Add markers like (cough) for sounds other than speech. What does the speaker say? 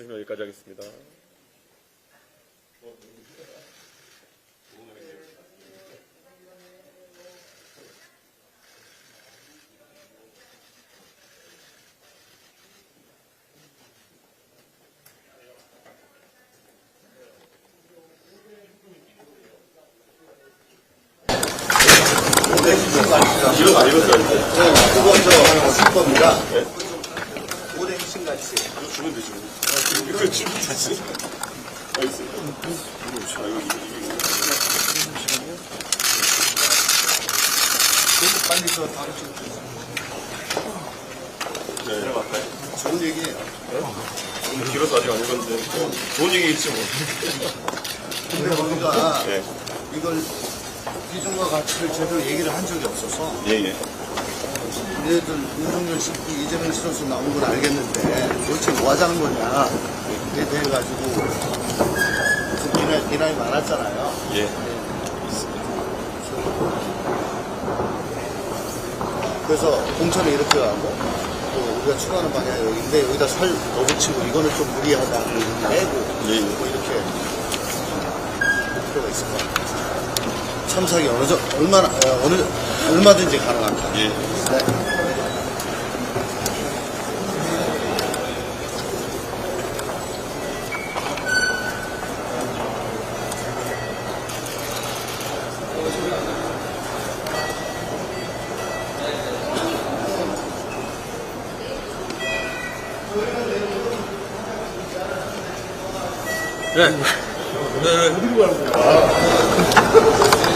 말씀 여기까지 하겠습니다. 이런 거 읽었어요. 그거 저 수법이라 오뎅 신같이 이거 주면 되지. 뭐. 이거. 아. 빨리 저 다음 주 네, 들어갈까요? 좋은 얘기예요. 너무 길어서 아직 안 읽었는데. 좋은 얘기겠지, 뭐. 근데 우리가 네. 이걸 비중과 가치를 제대로 얘기를 한 적이 없어서 예, 예. 얘들 윤석열 씨, 이재명 씨 선수 나온 건 알겠는데 도대체 뭐 하자는 거냐 이에 대해 가지고 좀 비난, 비난이 많았잖아요. 예. 그래서 공천을 이렇게 가고 또 우리가 추구하는 방향이 여기인데 여기다 살 넣어붙이고 이거는 좀 무리하다 빼고 예, 예. 뭐 이렇게 할 필요가 있을 것 같아요. 참석이 어느 정 얼마나 어, 어느 얼마든지 가능합니다. 예. 네. 네. 네, 네. (laughs)